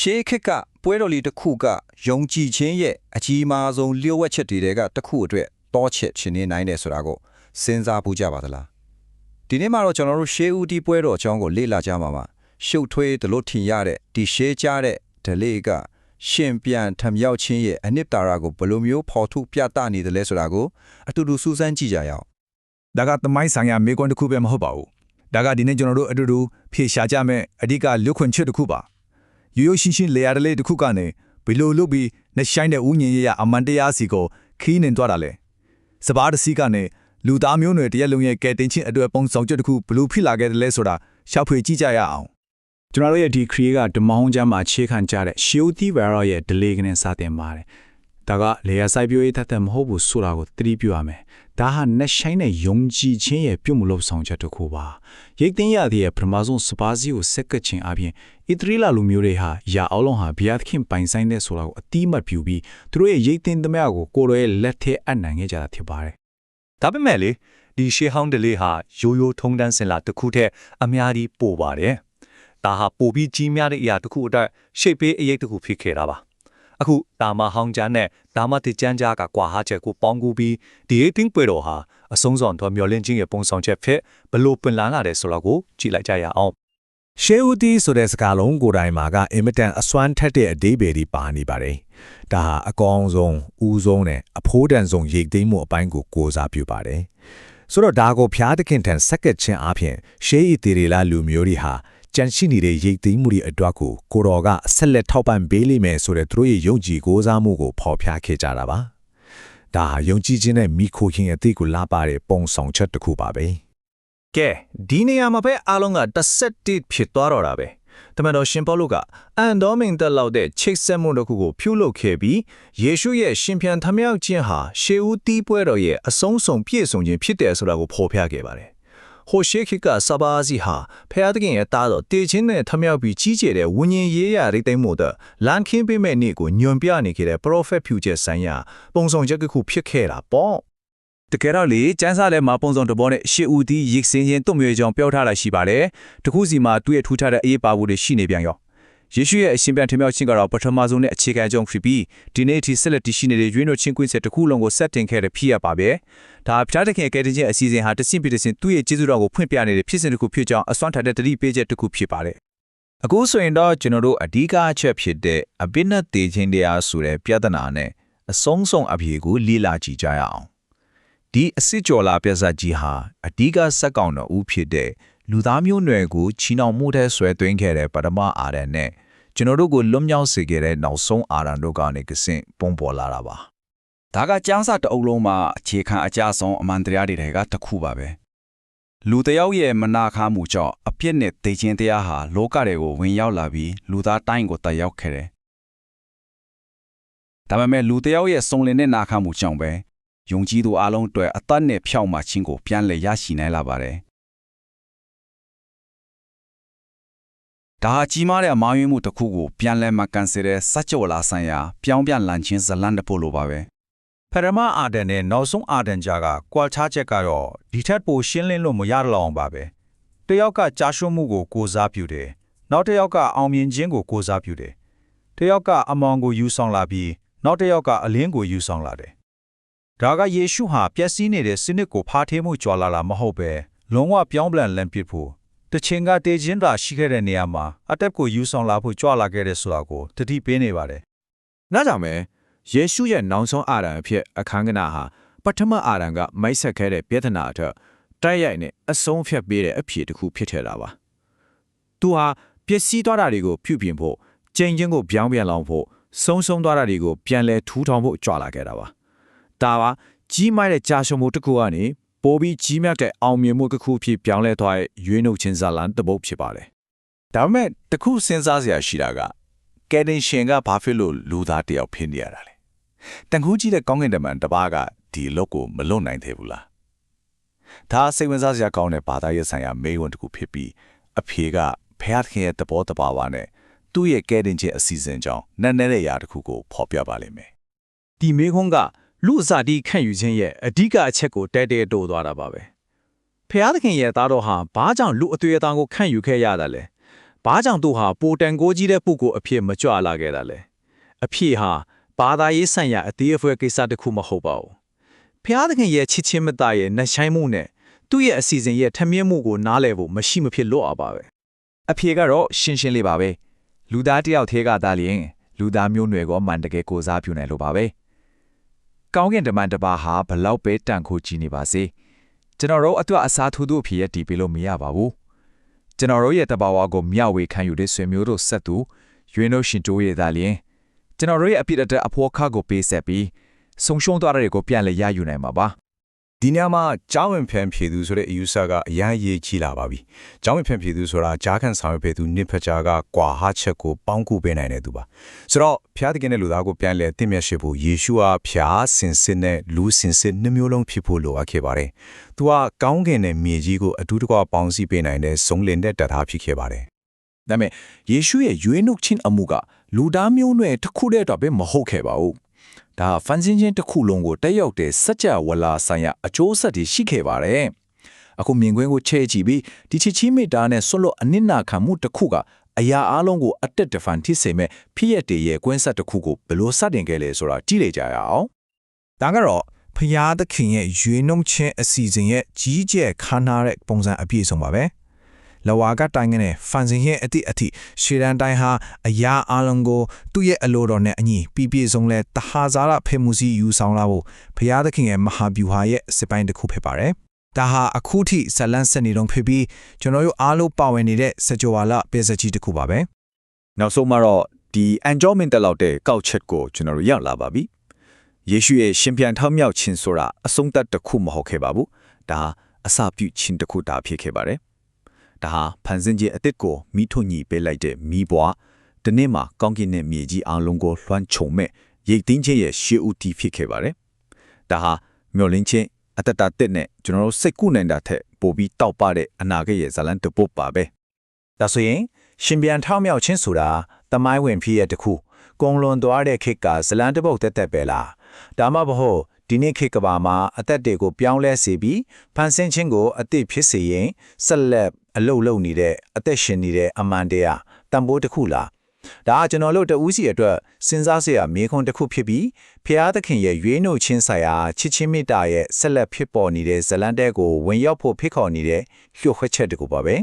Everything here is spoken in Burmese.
ရှေးခေတ်ကပွဲတော်လေးတစ်ခုကယုံကြည်ခြင်းရဲ့အကြီးမားဆုံးလျှို့ဝှက်ချက်တွေကတစ်ခုအတွက်တောချက်ရှင်နေနိုင်တယ်ဆိုတာကိုစဉ်းစားပူးကြပါသလားဒီနေ့မှာတော့ကျွန်တော်တို့ရှေးဦးတီးပွဲတော်အကြောင်းကိုလေ့လာကြမှာပါရှုပ်ထွေးဒလို့ထင်ရတဲ့ဒီရှေးကြတဲ့ဒလေးကရှင်ပြန်ထမြောက်ခြင်းရဲ့အနှစ်သာရကိုဘယ်လိုမျိုးဖော်ထုတ်ပြသနေတယ်လဲဆိုတာကိုအတူတူစူးစမ်းကြည့်ကြရအောင်ဒါကသမိုင်းဆိုင်ရာမေကွန်းတစ်ခုပဲမဟုတ်ပါဘူးဒါကဒီနေ့ကျွန်တော်တို့အတူတူဖြေရှာကြမဲ့အဓိကလွတ်ခွင့်ချက်တစ်ခုပါ ရိုးရိုးရှင်းရှင်းလေယာတလေးတစ်ခုကနေဘယ်လိုလုပ်ပြီးနှဆိုင်တဲ့ဥညင်ရရအမှန်တရားစီကိုခီးနေသွားတာလဲစပားတစ်စီးကနေလူသားမျိုးနွယ်တရက်လုံးရဲ့ကဲတင်ချင်းအတွက်ပုံဆောင်ချက်တစ်ခုဘယ်လိုဖြစ်လာခဲ့တယ်လဲဆိုတာရှောက်ဖွေကြည့်ကြရအောင်ကျွန်တော်တို့ရဲ့ဒီ create ကဓမ္မဟောင်းကျမ်းမှာအခြေခံကြတဲ့ Shioti Vero ရဲ့ delay ကနေစတင်ပါတယ်။ ဒါကလေယာစိုက်ပျိုးရေးထက်တဲ့မဟုတ်ဘူးဆိုတာကိုသတိပြုရမယ်။ဒါဟာနဲ့ဆိုင်တဲ့ယုံကြည်ခြင်းရဲ့ပြုမှုလို့ဆောင်ချက်တစ်ခုပါ။ရိတ်သိမ်းရတဲ့ပထမဆုံးစပါးစီကိုစက်ကချင်းအပြင်ဣသရီလာလူမျိုးတွေဟာယာအောင်လုံးဟာဘုရားသခင်ပိုင်ဆိုင်တဲ့ဆိုတာကိုအတိအမှတ်ပြုပြီးသူတို့ရဲ့ရိတ်သိမ်းသမျှကိုကိုယ်တော်ရဲ့လက်ထဲအပ်နိုင်ခဲ့ကြတာဖြစ်ပါတယ်။ဒါပေမဲ့လေဒီရှေးဟောင်းဒလေးဟာရိုးရိုးထုံတန်းစင်လာတစ်ခုတည်းအများကြီးပို့ပါတယ်။ဒါဟာပိုပြီးကြီးများတဲ့အရာတစ်ခုအတွက်ရှေ့ပေးအရေးတစ်ခုဖြစ်ခဲ့တာပါ။ အခုဒါမဟောင်းကျမ်းနဲ့ဒါမတိကျမ်းကြားကကွာဟာချက်ကိုပေါင်းကူပြီးဒီအတင်းပွဲတော်ဟာအဆုံးစွန်တော်မျောလင်းခြင်းရဲ့ပုံဆောင်ချက်ဖြစ်ဘလို့ပင်လာလာတဲ့ဆိုတော့ကိုကြည့်လိုက်ကြရအောင်ရှေးဦးတီးဆိုတဲ့စကားလုံးကိုယ်တိုင်မှာကအင်မတန်အစွမ်းထက်တဲ့အဓိပ္ပာယ်ဒီပါနေပါတယ်။ဒါဟာအကောင်ဆုံးဦးဆုံးနဲ့အဖိုးတန်ဆုံးရိတ်သိမ်းမှုအပိုင်းကိုကိုးစားပြုပါတယ်။ဆိုတော့ဒါကိုဖျားသခင်ထံဆက်ကပ်ခြင်းအပြင်ရှေးဤတီရီလာလူမျိုးတွေဟာ ကြန့်ရှိနေတဲ့ရိတ်သိမ်းမှုတွေအတွက်ကိုကိုတော်ကအဆက်လက်ထောက်ပံ့ပေးလိမ့်မယ်ဆိုတဲ့သူတို့ရဲ့ယုံကြည်ကိုးစားမှုကိုဖော်ပြခဲ့ကြတာပါ။ဒါဟာယုံကြည်ခြင်းနဲ့မိခိုခင်အသည့်ကိုလာပါတဲ့ပုံဆောင်ချက်တစ်ခုပါပဲ။ကဲဒီနေရာမှာပဲအားလုံးကတစ်ဆက်တစ်ဖြစ်သွားတော့တာပဲတမန်တော်ရှင်ပေါလုကအန်တော်မင်တက်လောက်တဲ့ချိတ်ဆက်မှုတစ်ခုကိုပြုလုပ်ခဲ့ပြီးယေရှုရဲ့ရှင်ပြန်ထမြောက်ခြင်းဟာရှေးဦးတီးပွဲတော်ရဲ့အဆုံးစုံပြည့်စုံခြင်းဖြစ်တယ်ဆိုတာကိုဖော်ပြခဲ့ပါတယ် ဟိုရှေးခေတ်ကစပါးစီဟာဖျားသခင်ရဲ့တားတော်တေချင်းနဲ့ထမြောက်ပြီးကြီးကျယ်တဲ့ဝิญဉ်ရေးရရိတ်သိမ်းမှုတဲ့လန်ခင်းပေးမဲ့နေ့ကိုညွန်ပြနေခဲ့တဲ့ prophet future ဆိုင်ရာပုံဆောင်ချက်တစ်ခုဖြစ်ခဲ့တာပေါ့တကယ်တော့လေကျန်းစာထဲမှာပုံစုံတစ်ပေါ်နဲ့ရှေ့ဦးတီးရိတ်စင်းချင်းတုံ့မြေကြောင်ပြောထားတာရှိပါတယ်။တခုစီမှာသူ့ရဲ့ထူးခြားတဲ့အရေးပါဖို့တွေရှိနေပြန်ရော။ ယေရှုရဲ့အရှင်ပြန်ထမြောက်ခြင်းကတော့ပထမဆုံးနဲ့အခြေခံအကြောင်းဖြစ်ပြီးဒီနေ့အထိဆက်လက်တည်ရှိနေတဲ့ရွေးနှုတ်ချင်းကွင်းဆက်တစ်ခုလုံးကိုဆက်တင်ခဲ့တဲ့ဖြစ်ရပါပဲ။ဒါဖျားတခင်ရဲ့ကယ်တင်ခြင်းအစီအစဉ်ဟာတဆင့်ပြတဆင့်သူ့ရဲ့ကျေးဇူးတော်ကိုဖွင့်ပြနေတဲ့ဖြစ်စဉ်တစ်ခုဖြစ်ကြောင်းအစွမ်းထတဲ့တတိပေးချက်တစ်ခုဖြစ်ပါတယ်။အခုဆိုရင်တော့ကျွန်တော်တို့အဓိကအချက်ဖြစ်တဲ့အပိနတ်တေခြင်းတရားဆိုတဲ့ပြဿနာနဲ့အဆုံးစုံအပြေကိုလေ့လာကြည့်ကြရအောင်ဒီအစစ်ကြော်လာပြဿနာကြီးဟာအဓိကစက်ကောင်တော်ဦးဖြစ်တဲ့ လူသားမျိုးနွယ်ကိုချီနှောင်မှုတဲ့ဆွဲသွင်းခဲ့တဲ့ပထမအာရန်နဲ့ကျွန်တော်တို့ကိုလွတ်မြောက်စေခဲ့တဲ့နောက်ဆုံးအာရန်တို့ကနေကစင့်ပုံပေါ်လာတာပါဒါကကျန်းစာတအုပ်လုံးမှာအခြေခံအကြဆုံးအမှန်တရားတွေကတစ်ခုပါပဲလူတစ်ယောက်ရဲ့မနာခမှုကြောင့်အပြစ်နဲ့တေခြင်းတရားဟာလောကတွေကိုဝင်ရောက်လာပြီးလူသားတိုင်းကိုတက်ရောက်ခဲ့တယ်ဒါပေမဲ့လူတစ်ယောက်ရဲ့စုံလင်တဲ့နာခမှုကြောင့်ပဲယုံကြည်သူအလုံးအတွက်အသက်နဲ့ဖြောင့်မှခြင်းကိုပြန်လည်ရရှိနိုင်လာပါတယ် ဒါဟာကြီးမားတဲ့အမားယွင်းမှုတစ်ခုကိုပြန်လည်မကန်စေတဲ့စัจ java လာဆိုင်ရာပြောင်းပြန်လန်ခြင်းဇလန်တဖို့လိုပါပဲပရမအာဒန်နဲ့နောက်ဆုံးအာဒန်ကြားကကွာခြားချက်ကတော့ဒီထက်ပိုရှင်းလင်းလို့မရတော့အောင်ပါပဲတယောက်ကကြာရှုံးမှုကိုကိုစားပြုတယ်နောက်တစ်ယောက်ကအောင်မြင်ခြင်းကိုကိုစားပြုတယ်တယောက်ကအမောင်ကိုယူဆောင်လာပြီးနောက်တစ်ယောက်ကအလင်းကိုယူဆောင်လာတယ်ဒါကယေရှုဟာပျက်စီးနေတဲ့စနစ်ကိုဖားထေးမှုကြွာလာတာမဟုတ်ပဲလုံးဝပြောင်းပြန်လန်ပစ်ဖို့ တချင်ကတေခြင်းသာရှိခဲ့တဲ့နေရာမှာအတက်ကိုယူဆောင်လာဖို့ကြွလာခဲ့တဲ့ဆိုတာကိုတတိပေးနေပါတယ်ဒါကြောင့်ပဲယေရှုရဲ့နောက်ဆုံးအာရန်အဖြစ်အခန်းကဏ္ဍဟာပထမအာရန်ကမိတ်ဆက်ခဲ့တဲ့ပြဿနာအထက်တိုက်ရိုက်နဲ့အဆုံးဖြတ်ပေးတဲ့အဖြစ်တစ်ခုဖြစ်ထတာပါ။သူဟာပျက်စီးသွားတာတွေကိုပြုပြင်ဖို့ကျင့်ချင်းကိုပြောင်းပြန်လောင်ဖို့ဆုံးရှုံးသွားတာတွေကိုပြန်လဲထူထောင်ဖို့ကြွလာခဲ့တာပါ။ဒါပါကြီးမားတဲ့ကြာရှုံးမှုတစ်ခုကနေ ပိုပြီးကြီးမြတ်တဲ့အောင်မြင်မှုတစ်ခုဖြစ်ပြောင်းလဲသွားတဲ့ရွေးနှုတ်ခြင်းဇာလန်တစ်ပုတ်ဖြစ်ပါတယ်။ဒါပေမဲ့တခုစဉ်းစားစရာရှိတာကကယ်တင်ရှင်ကဘာဖြစ်လို့လူသားတယောက်ဖြစ်နေရတာလဲတန်ခိုးကြီးတဲ့ကောင်းကင်တမန်တစ်ပါးကဒီအလုပ်ကိုမလုပ်နိုင်သေးဘူးလားဒါစိတ်ဝင်စားစရာကောင်းတဲ့ဘာသာရေးဆိုင်ရာမေးခွန်းတစ်ခုဖြစ်ပြီးအဖြေကဖះခင်ရဲ့သဘောတဘာဝနဲ့သူ့ရဲ့ကယ်တင်ခြင်းအစီအစဉ်ကြောင့်နက်နဲတဲ့ຢာတစ်ခုကိုဖော်ပြပါလိမ့်မယ်ဒီမေခွန်းက လူအစာတီးခန့်ယူခြင်းရဲ့အဓိကအချက်ကိုတဲတဲတိုးသွားတာပါပဲဖျားသခင်ရဲ့သားတော်ဟာဘာကြောင့်လူအသွေးအသားကိုခန့်ယူခဲ့ရတာလဲဘာကြောင့်သူဟာပိုတန်ကိုကြီးတဲ့ပုဂ္ဂိုလ်အဖြစ်မကြွလာခဲ့တာလဲအဖြစ်ဟာဘာသာရေးဆိုင်ရာအသေးအဖွဲကိစ္စတစ်ခုမဟုတ်ပါဘူးဖျားသခင်ရဲ့ချစ်ချင်းမသားရဲ့နှဆိုင်မှုနဲ့သူ့ရဲ့အစီအစဉ်ရဲ့ထမြင့်မှုကိုနားလည်ဖို့မရှိမဖြစ်လို့အပ်ပါပဲအဖြေကတော့ရှင်းရှင်းလေးပါပဲလူသားတစ်ယောက်သေးကသာလျင်လူသားမျိုးနွယ်ကောမှန်တကယ်ကိုစားပြုနိုင်လို့ပါပဲ ကောင်းကင်တမန်တစ်ပါးဟာဘလောက်ပဲတန်ခိုးကြည့်နေပါစေကျွန်တော်တို့အတွက်အစားထိုးသူအဖြစ်ရတည်ပြီးလို့မရပါဘူးကျွန်တော်တို့ရဲ့တဘာဝကိုမျှဝေခံယူတဲ့ဆွေမျိုးတို့ဆက်သူရွေးနှုတ်ရှင်တိုးရတာလျင်ကျွန်တော်တို့ရဲ့အပြစ်အတက်အဖို့ခါကိုပေးဆက်ပြီးဆုံရှုံသွားတဲ့တွေကိုပြန်လည်ရယူနိုင်မှာပါ ဒီညမှာကြောင်းဝင်ဖန်ဖြေသူဆိုတဲ့အယူဆကအရန်ရေးကြီးလာပါပြီ။ကြောင်းဝင်ဖန်ဖြေသူဆိုတာဂျားကန်ဆောင်ရွက်ဖေသူနစ်ဖက်ချာကကွာဟာချက်ကိုပေါင်းကူပေးနိုင်တဲ့သူပါ။ဆိုတော့ဖျားတကယ်နဲ့လူသားကိုပြန်လဲတင့်မြတ်ရှိဖို့ယေရှုဟာဖျားစင်စစ်နဲ့လူစင်စစ်နှမျိုးလုံးဖြစ်ဖို့လိုအပ်ခဲ့ပါတယ်။သူကကောင်းကင်နဲ့မြေကြီးကိုအတူတကွပေါင်းစည်းပေးနိုင်တဲ့ဇုံလင်တဲ့တတ်ထားဖြစ်ခဲ့ပါတယ်ဒါပေမဲ့ယေရှုရဲ့ရွေးနှုတ်ခြင်းအမှုကလူသားမျိုးနွယ်တစ်ခုတည်းတော့ပဲမဟုတ်ခဲ့ပါဘူး။ ဒါဖန်ဆင်းခြင်းတစ်ခုလုံးကိုတက်ရောက်တဲ့စัจ java ဝလာဆိုင်ရာအကျိုးဆက်တွေရှိခဲ့ပါတယ်။အခုမြင်ကွင်းကိုချဲကြည့်ပြီးဒီချစ်ချင်းမေတ္တာနဲ့ဆွတ်လွတ်အနစ်နာခံမှုတစ်ခုကအရာအလုံးကိုအတက်တဖန်ထိစေမဲ့ဖြစ်ရတဲ့ရဲ့ကွင်းဆက်တစ်ခုကိုဘယ်လိုစတင်ခဲ့လဲဆိုတာကြည့်လေကြရအောင်ဒါကတော့ဖျားသခင်ရဲ့ရွေးနှုတ်ခြင်းအစီအစဉ်ရဲ့ကြီးကျယ်ခမ်းနားတဲ့ပုံစံအပြည့်စုံပါပဲ လဝါကတိုင်းကနေဖန်ဆင်ရဲ့အတိအထိရှေရန်တိုင်းဟာအရာအလုံးကိုသူ့ရဲ့အလိုတော်နဲ့အညီပြည့်ပြည့်စုံလဲတဟာဇာရဖေမှုစီယူဆောင်လာဖို့ဖျားသခင်ရဲ့မဟာဗျူဟာရဲ့စစ်ပိုင်းတစ်ခုဖြစ်ပါတယ်ဒါဟာအခုထိဇလန်းစနေတုံးဖြစ်ပြီးကျွန်တော်တို့အားလုံးပါဝင်နေတဲ့စကြဝဠာပဲစကြီးတစ်ခုပါပဲနောက်ဆုံးမှာတော့ဒီ enjoyment တက်လောက်တဲ့ကောက်ချက်ကိုကျွန်တော်တို့ရောက်လာပါပြီ။ယေရှုရဲ့ရှင်ပြန်ထောက်မြောက်ခြင်းဆိုတာအဆုံးသတ်တစ်ခုမဟုတ်ခဲ့ပါဘူး။ဒါအစာပြုခြင်းတစ်ခုတာဖြစ်ခဲ့ပါတယ်။ ဒါဟာဖန်ဆင်းခြင်းအသစ်ကိုမိထွညှိပေးလိုက်တဲ့မိဘွားဒီနေ့မှာကောင်းကင်နဲ့မြေကြီးအလုံးကိုလွှမ်းခြုံမဲ့ရိတ်သိမ်းခြင်းရဲ့ရှေးဦးတည်ဖြစ်ခဲ့ပါတယ်။ဒါဟာမျောလင်းခြင်းအတ္တတတဲ့နဲ့ကျွန်တော်တို့စိတ်ကူးနိုင်တာထက်ပိုပြီးတောက်ပတဲ့အနာဂတ်ရဲ့ဇလန်တပုတ်ပါပဲ။ဒါဆိုရင်ရှင်ပြန်ထောက်မြောက်ခြင်းဆိုတာတမိုင်းဝင်ဖြစ်ရတစ်ခုကုံလွန်သွားတဲ့ခေတ်ကဇလန်တပုတ်တက်တက်ပဲလားဒါမှမဟုတ် ဒီနေ့ခေတ်ကဘာမှာအသက်တွေကိုပြောင်းလဲစေပြီးဖန်ဆင်းခြင်းကိုအသစ်ဖြစ်စေရင်ဆက်လက်အလုတ်လုံနေတဲ့အသက်ရှင်နေတဲ့အမှန်တရားတန်ဖိုးတစ်ခုလားဒါကကျွန်တော်တို့တဦးစီအတွက်စဉ်းစားစရာမေးခွန်းတစ်ခုဖြစ်ပြီးဖျားသခင်ရဲ့ရွေးနှုတ်ခြင်းဆိုင်ရာချစ်ချင်းမေတ္တာရဲ့ဆက်လက်ဖြစ်ပေါ်နေတဲ့ဇလန်တဲကိုဝင်ရောက်ဖို့ဖိတ်ခေါ်နေတဲ့လျှို့ခွက်ချက်တစ်ခုပါပဲ